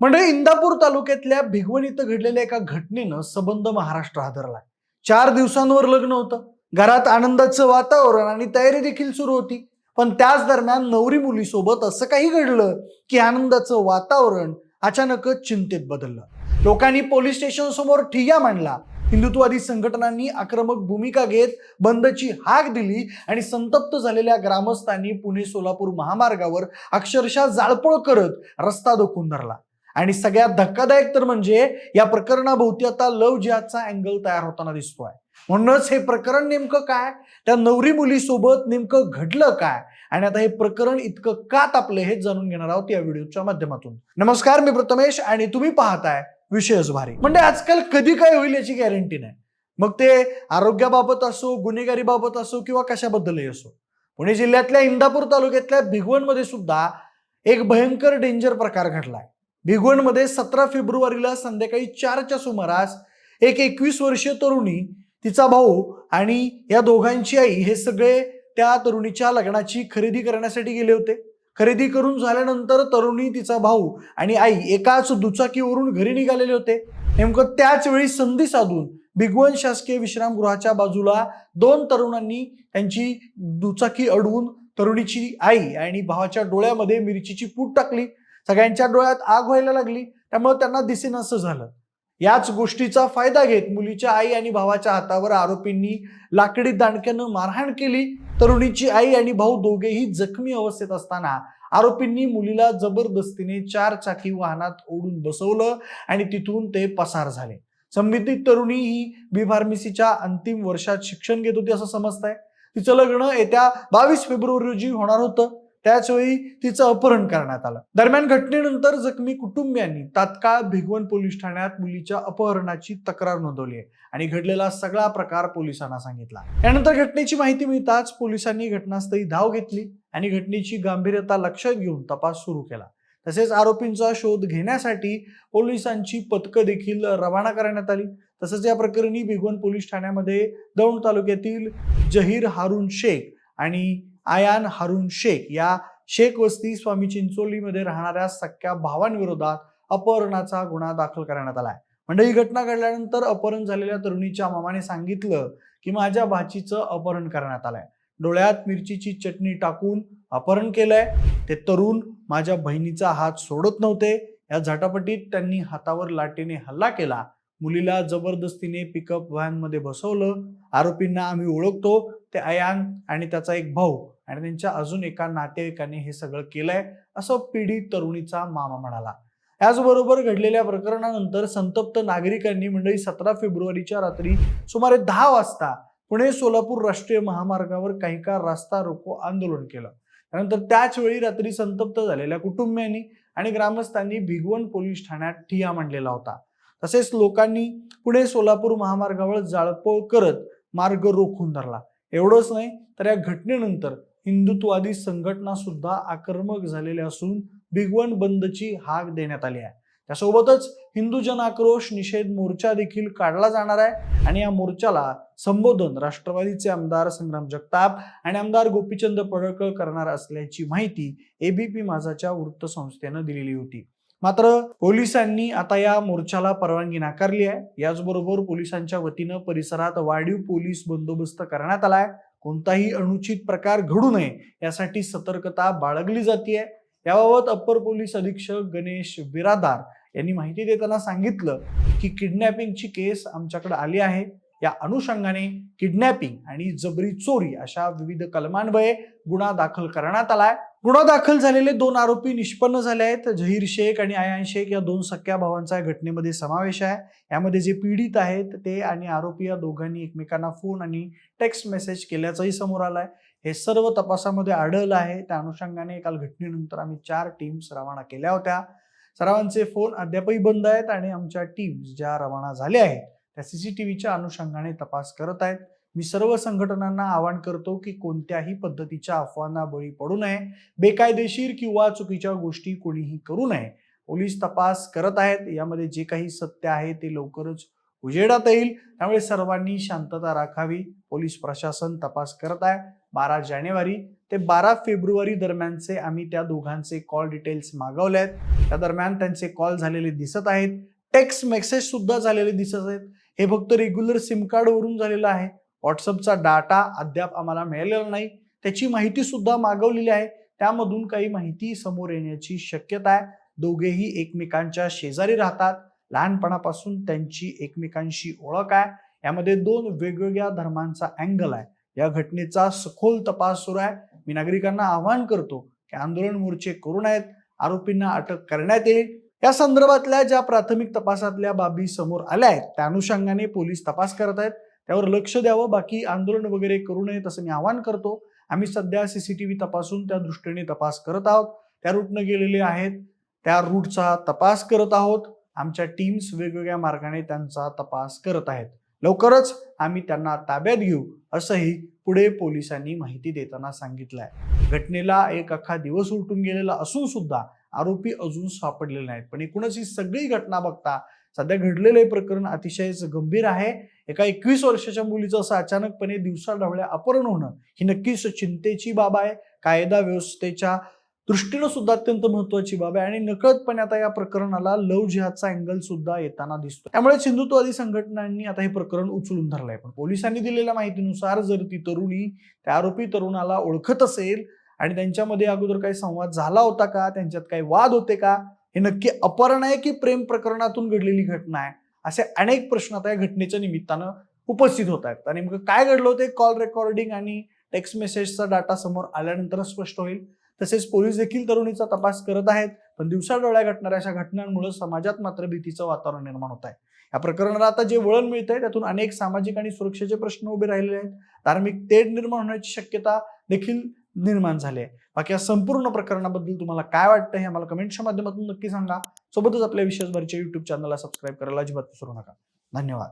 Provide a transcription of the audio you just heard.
म्हणजे इंदापूर तालुक्यातल्या भिगवण इथं घडलेल्या एका घटनेनं सबंध महाराष्ट्र हादरला चार दिवसांवर लग्न होतं. घरात आनंदाचं वातावरण आणि तयारी देखील सुरू होती. पण त्याच दरम्यान नवरी मुलीसोबत असं काही घडलं की आनंदाचं वातावरण अचानकच चिंतेत बदललं. लोकांनी पोलीस स्टेशन समोर ठिय्या मांडला. हिंदुत्ववादी संघटनांनी आक्रमक भूमिका घेत बंदची हाक दिली आणि संतप्त झालेल्या ग्रामस्थांनी पुणे सोलापूर महामार्गावर अक्षरशः जाळपोळ करत रस्ता दोखून धरला. आणि सगळ्यात धक्कादायक तर म्हणजे या प्रकरणाभोवती आता लव जिहादचा अँगल तयार होताना दिसतोय. म्हणूनच हे प्रकरण नेमकं काय? त्या नवरी मुलीसोबत नेमकं घडलं काय? आणि आता हे प्रकरण इतकं का तापलं हे जाणून घेणार आहोत या व्हिडिओच्या माध्यमातून. नमस्कार मी प्रथमेश आणि तुम्ही पाहताय विषयच भारी. म्हणजे आजकाल कधी काय होईल याची गॅरंटी नाही. मग ते आरोग्याबाबत असो गुन्हेगारीबाबत असो किंवा कशाबद्दलही असो. पुणे जिल्ह्यातल्या इंदापूर तालुक्यातल्या भिगवणमध्ये सुद्धा एक भयंकर डेंजर प्रकार घडलाय. भिगवणमध्ये सतरा फेब्रुवारीला संध्याकाळी चारच्या सुमारास एक एकवीस वर्षीय तरुणी तिचा भाऊ आणि या दोघांची आई हे सगळे त्या तरुणीच्या लग्नाची खरेदी करण्यासाठी गेले होते. खरेदी करून झाल्यानंतर तरुणी तिचा भाऊ आणि आई एकाच दुचाकीवरून घरी निघालेले होते. नेमकं त्याच वेळी संधी साधून भिगवण शासकीय विश्रामगृहाच्या बाजूला दोन तरुणांनी त्यांची दुचाकी अडवून तरुणीची आई आणि भावाच्या डोळ्यामध्ये मिरचीची पूट टाकली. सगळ्यांच्या डोळ्यात आग व्हायला लागली त्यामुळे त्यांना दिसेनासं झालं. याच गोष्टीचा फायदा घेत मुलीच्या आई आणि भावाच्या हातावर आरोपींनी लाकडी दांडक्यानं मारहाण केली. तरुणीची आई आणि भाऊ दोघेही जखमी अवस्थेत असताना आरोपींनी मुलीला जबरदस्तीने चार चाकी वाहनात ओढून बसवलं आणि तिथून ते पसार झाले. संबंधित तरुणी ही बी फार्मसीच्या अंतिम वर्षात शिक्षण घेत होती असं समजतंय. तिचं लग्न येत्या बावीस फेब्रुवारी रोजी होणार होतं. त्याचवेळी तिचं अपहरण करण्यात आलं. दरम्यान घटनेनंतर जखमी कुटुंबियांनी तात्काळ भिगवण पोलीस ठाण्यात मुलीच्या अपहरणाची तक्रार नोंदवली आहे आणि घडलेला सगळा प्रकार पोलिसांना सांगितला यानंतर घटनेची माहिती मिळताच पोलिसांनी घटनास्थळी धाव घेतली आणि घटनेची गांभीर्यता लक्षात घेऊन तपास सुरू केला. तसेच आरोपींचा शोध घेण्यासाठी पोलिसांची पथकं देखील रवाना करण्यात आली. तसंच या प्रकरणी भिगवण पोलीस ठाण्यामध्ये दौंड तालुक्यातील जहीर हारून शेख आणि आयान हारून शेख या शेख वस्ती स्वामी चिंचोलीमध्ये राहणाऱ्या सख्या भावांविरोधात अपहरणाचा गुन्हा दाखल करण्यात आलाय. म्हणजे ही घटना घडल्यानंतर अपहरण झालेल्या तरुणीच्या मामाने सांगितलं की माझ्या भाचीचं अपहरण करण्यात आलंय. डोळ्यात मिरचीची चटणी टाकून अपहरण केलंय. ते तरुण माझ्या बहिणीचा हात सोडत नव्हते. या झटापटीत त्यांनी हातावर लाटेने हल्ला केला. मुलीला जबरदस्तीने पिकअप व्हॅनमध्ये बसवलं. आरोपींना आम्ही ओळखतो. ते अयान आणि त्याचा एक भाऊ आणि त्यांच्या अजून एका नातेवाईकाने हे सगळं केलंय असं पीडित तरुणीचा मामा म्हणाला. याचबरोबर घडलेल्या प्रकरणानंतर संतप्त नागरिकांनी मंडळी सतरा फेब्रुवारीच्या रात्री सुमारे दहा वाजता पुणे सोलापूर राष्ट्रीय महामार्गावर काही काळ रस्ता रोको आंदोलन केलं. त्यानंतर त्याच वेळी रात्री संतप्त झालेल्या कुटुंबियांनी आणि ग्रामस्थांनी भिगवण पोलीस ठाण्यात ठिया मांडलेला होता. तसेच लोकांनी पुणे सोलापूर महामार्गावर जाळपोळ करत मार्ग रोखून धरला. एवढंच नाही तर या घटनेनंतर हिंदुत्ववादी संघटना सुद्धा आक्रमक झालेल्या असून भिगवण बंदची हाक देण्यात आली आहे. त्यासोबतच हिंदू जन आक्रोश निषेध मोर्चा देखील काढला जाणार आहे आणि या मोर्चाला संबोधन राष्ट्रवादीचे आमदार संग्राम जगताप आणि आमदार गोपीचंद पडळकर करणार असल्याची माहिती एबीपी माझाच्या वृत्तसंस्थेनं दिलेली होती. मात्र पोलिसांनी आता या मोर्चाला परवानगी नाकारली आहे. याचबरोबर पोलिसांच्या वतीनं परिसरात वाढीव पोलीस बंदोबस्त करण्यात आलाय कोणताही अनुचित प्रकार घडू नये यासाठी सतर्कता बाळगली जाते याबाबत अप्पर पोलीस अधीक्षक गणेश बिरादार यांनी माहिती देताना सांगितलं की किडनॅपिंगची केस आमच्याकडे आली आहे. या अनुषंगाने किडनॅपिंग आणि जबरी चोरी अशा विविध कलमान्वये गुन्हा दाखल करण्यात आलाय गुन्हा दाखल झालेले दोन आरोपी निष्पन्न झाले आहेत. झहीर शेख आणि आयान शेख या दोन सख्या भावांचा या घटनेमध्ये समावेश आहे. यामध्ये जे पीडित आहेत ते आणि आरोपी या दोघांनी एकमेकांना फोन आणि टेक्स्ट मेसेज केल्याचंही समोर आलं आहे. हे सर्व तपासामध्ये आढळलं आहे. त्या अनुषंगाने काल घटनेनंतर आम्ही चार टीम्स रवाना केल्या होत्या. सर्वांचे फोन अद्यापही बंद आहेत आणि आमच्या टीम्स ज्या रवाना झाल्या आहेत त्या सीसीटीव्हीच्या अनुषंगाने तपास करत आहेत. मी सर्व संघटनांना आवाहन करतो की कोणत्याही पद्धतीच्या अफवांना बळी पडू नये बेकायदेशीर किंवा चुकीच्या गोष्टी कोणीही करू नये. पोलीस तपास करत आहेत यामध्ये जे काही सत्य आहे ते लवकरच उजेडात येईल. त्यामुळे सर्वांनी शांतता राखावी. पोलीस प्रशासन तपास करत आहे. बारा जानेवारी ते बारा फेब्रुवारी दरम्यानचे आम्ही त्या दोघांचे कॉल डिटेल्स मागवले आहेत त्या दरम्यान त्यांचे कॉल झालेले दिसत आहेत. टेक्स्ट मेसेज सुद्धा झालेले दिसत आहेत. हे फक्त रेग्युलर सिम कार्ड वरून झालेलं आहे. व्हॉट्सअपचा डाटा अद्याप आम्हाला मिळालेला नाही. त्याची माहिती सुद्धा मागवलेली आहे. त्यामधून काही माहिती समोर येण्याची शक्यता आहे. दोघेही एकमेकांच्या शेजारी राहतात. लहानपणापासून त्यांची एकमेकांशी ओळख आहे. यामध्ये दोन वेगवेगळ्या धर्मांचा अँगल आहे. या घटनेचा सखोल तपास सुरू आहे. मी नागरिकांना आवाहन करतो की आंदोलन मोर्चे करून आहेत आरोपींना अटक करण्यात येईल. या संदर्भातल्या ज्या प्राथमिक तपासातल्या बाबी समोर आल्या आहेत त्या अनुषंगाने पोलीस तपास करत आहेत. त्यावर लक्ष द्यावं बाकी आंदोलन वगैरे करू नये तसं मी आवाहन करतो. आम्ही सध्या सीसीटीव्ही तपासून त्या दृष्टीने तपास करत आहोत. त्या रूटनं गेलेले आहेत. त्या रूटचा तपास करत आहोत. आमच्या टीम्स वेगवेगळ्या मार्गाने त्यांचा तपास करत आहेत. लवकरच आम्ही त्यांना ताब्यात घेऊ असंही पुढे पोलिसांनी माहिती देताना सांगितलं आहे घटनेला एक अख्खा दिवस उलटून गेलेला असून सुद्धा आरोपी अजून सापडलेले नाहीत. पण एकूणच ही सगळी घटना बघता सध्या घडलेलं हे प्रकरण अतिशयच गंभीर आहे. एका एकवीस वर्षाच्या मुलीचं असं अचानकपणे दिवसा ढवळ्या अपहरण होणं ही नक्कीच चिंतेची बाब आहे. कायदा व्यवस्थेच्या दृष्टीनं सुद्धा अत्यंत महत्वाची बाब आहे आणि नकळतपणे आता या प्रकरणाला लव जिहादचा अँगल सुद्धा येताना दिसतो त्यामुळे हिंदुत्ववादी संघटनांनी आता हे प्रकरण उचलून धरलंय. पण पोलिसांनी दिलेल्या माहितीनुसार जर ती तरुणी त्या आरोपी तरुणाला ओळखत असेल आणि त्यांच्यामध्ये अगोदर काही संवाद झाला होता का? त्यांच्यात काही वाद होते का? हे नक्की अपहरण आहे की प्रेम प्रकरणातून घडलेली घटना आहे? असे अनेक प्रश्न आता या घटनेच्या निमित्तानं उपस्थित होत आहेत. आणि नेमकं काय घडलं होतं? कॉल रेकॉर्डिंग आणि टेक्स्ट मेसेजचा डाटा समोर आल्यानंतर स्पष्ट होईल. तसेच पोलीस देखील तरुणीचा तपास करत आहेत पण दिवसाडोळ्या घटणाऱ्या अशा घटनांमुळे समाजात मात्र भीतीचं वातावरण निर्माण होत आहे. या प्रकरणाला आता जे वळण मिळत आहे त्यातून अनेक सामाजिक आणि सुरक्षेचे प्रश्न उभे राहिलेले आहेत. धार्मिक तेढ निर्माण होण्याची शक्यता देखील निर्माण झाले आहे. बाकी या संपूर्ण प्रकरणाबद्दल तुम्हाला काय वाटतं हे आम्हाला कमेंटच्या माध्यमातून नक्की सांगा. सोबतच आपल्या विशेषभरच्या युट्यूब चॅनलला सबस्क्राईब करायला अजिबात विसरू नका. धन्यवाद.